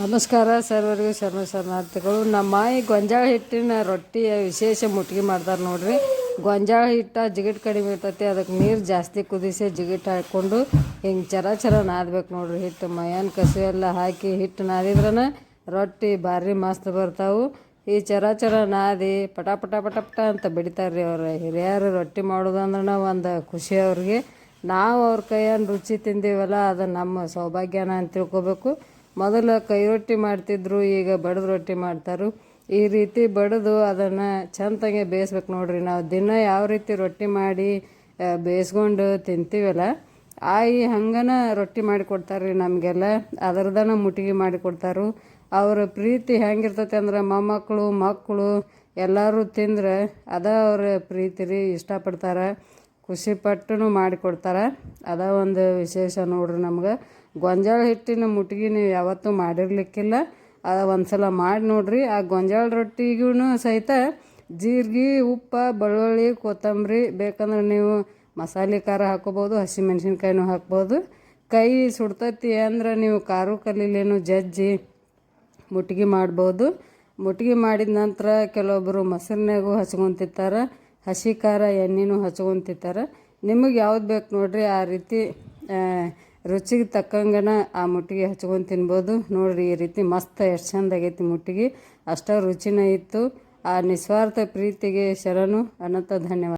ನಮಸ್ಕಾರ ಸರ್ವರಿಗೂ ಶರ್ಮ ಶರಣಾರ್ಥಿಗಳು. ನಮ್ಮ ಈ ಗೊಂಜಾಳ ಹಿಟ್ಟಿನ ರೊಟ್ಟಿಯ ವಿಶೇಷ ಮುಟ್ಗಿ ಮಾಡ್ತಾರೆ ನೋಡ್ರಿ. ಗೊಂಜಾಳ ಹಿಟ್ಟ ಜಿಗಿಟ್ ಕಡಿಮೆ ಇರ್ತೈತಿ, ಅದಕ್ಕೆ ನೀರು ಜಾಸ್ತಿ ಕುದಿಸಿ ಜಿಗಿಟ್ ಹಾಕ್ಕೊಂಡು ಹಿಂಗೆ ಚರ ಚರ ನಾದ್ಬೇಕು ನೋಡ್ರಿ. ಹಿಟ್ಟು ಮಯಾನ್ ಕಸಿ ಎಲ್ಲ ಹಾಕಿ ಹಿಟ್ಟು ನಾದಿದ್ರನ ರೊಟ್ಟಿ ಭಾರಿ ಮಸ್ತ್ ಬರ್ತಾವು. ಈ ಚರ ಚರ ನಾದಿ ಪಟ ಪಟ ಪಟ ಪಟ ಅಂತ ಬಿಡ್ತಾರೆ ರೀ ಅವ್ರು ಹಿರಿಯರು ರೊಟ್ಟಿ ಮಾಡೋದಂದ್ರೆ ಒಂದು ಖುಷಿ ಅವ್ರಿಗೆ. ನಾವು ಅವ್ರ ಕೈಯನ್ನು ರುಚಿ ತಿಂದೀವಲ್ಲ, ಅದು ನಮ್ಮ ಸೌಭಾಗ್ಯನ ಅಂತ ತಿಳ್ಕೊಬೇಕು. ಮೊದಲು ಕೈ ರೊಟ್ಟಿ ಮಾಡ್ತಿದ್ರು, ಈಗ ಬಡದು ರೊಟ್ಟಿ ಮಾಡ್ತಾರೆ. ಈ ರೀತಿ ಬಡಿದು ಅದನ್ನು ಚಂದಂಗೆ ಬೇಯಿಸ್ಬೇಕು ನೋಡ್ರಿ. ನಾವು ದಿನ ಯಾವ ರೀತಿ ರೊಟ್ಟಿ ಮಾಡಿ ಬೇಯಿಸ್ಕೊಂಡು ತಿಂತೀವಲ್ಲ ಆಯಿ ಹಂಗನ ರೊಟ್ಟಿ ಮಾಡಿ ಕೊಡ್ತಾರೆ ರೀ ನಮಗೆಲ್ಲ. ಅದರದನ ಮುಟ್ಟಿಗೆ ಮಾಡಿ ಕೊಡ್ತಾರೆ. ಅವ್ರ ಪ್ರೀತಿ ಹೆಂಗಿರ್ತೈತೆ ಅಂದ್ರೆ ಮೊಮ್ಮಕ್ಕಳು, ಮಕ್ಕಳು ಎಲ್ಲರೂ ತಿಂದ್ರೆ ಅದ ಅವ್ರ ಪ್ರೀತಿ ರೀ ಇಷ್ಟಪಡ್ತಾರೆ. ಖುಷಿ ಪಟ್ಟು ಮಾಡಿಕೊಡ್ತಾರೆ. ಅದ ಒಂದು ವಿಶೇಷ ನೋಡ್ರಿ ನಮ್ಗೆ. ಗೊಂಜಾಳ ಹಿಟ್ಟಿನ ಮುಟ್ಗಿ ನೀವು ಯಾವತ್ತೂ ಮಾಡಿರ್ಲಿಕ್ಕಿಲ್ಲ. ಅದ ಒಂದು ಮಾಡಿ ನೋಡ್ರಿ. ಆ ಗೊಂಜಾಳ ರೊಟ್ಟಿಗೂ ಸಹಿತ ಜೀರಿಗೆ, ಉಪ್ಪು, ಬೆಳ್ಳುಳ್ಳಿ, ಕೊತ್ತಂಬರಿ, ಬೇಕಂದ್ರೆ ನೀವು ಮಸಾಲೆ ಖಾರ ಹಾಕೋಬೋದು ಹಸಿಮೆಣ್ಸಿನ್ಕಾಯಿನೂ ಹಾಕ್ಬೋದು. ಕೈ ಸುಡ್ತತಿ ಅಂದ್ರೆ ನೀವು ಖಾರ ಕಲ್ಲಿಲೇನು ಜಜ್ಜಿ ಮುಟ್ಗಿ ಮಾಡ್ಬೋದು. ಮುಟ್ಗಿ ಮಾಡಿದ ನಂತರ ಕೆಲವೊಬ್ಬರು ಮೊಸರಿನಾಗೂ ಹಚ್ಕೊಂತಿರ್ತಾರೆ ಹಸಿ ಖಾರ ಎಣ್ಣೆನೂ ಹಚ್ಕೊಂತಿರ್ತಾರೆ. ನಿಮಗೆ ಯಾವ್ದು ಬೇಕು ನೋಡ್ರಿ, ಆ ರೀತಿ ರುಚಿಗೆ ತಕ್ಕಂಗನ ಆ ಮುಟ್ಟಿಗೆ ಹಚ್ಕೊಂಡು ತಿನ್ಬೋದು. ನೋಡ್ರಿ, ಈ ರೀತಿ ಮಸ್ತ್, ಎಷ್ಟು ಚಂದ ಆಗೈತಿ ಮುಟ್ಟಿಗೆ. ಅಷ್ಟ ರುಚಿನ ಇತ್ತು. ಆ ನಿಸ್ವಾರ್ಥ ಪ್ರೀತಿಗೆ ಶರಣು. ಅನಂತ ಧನ್ಯವಾದ.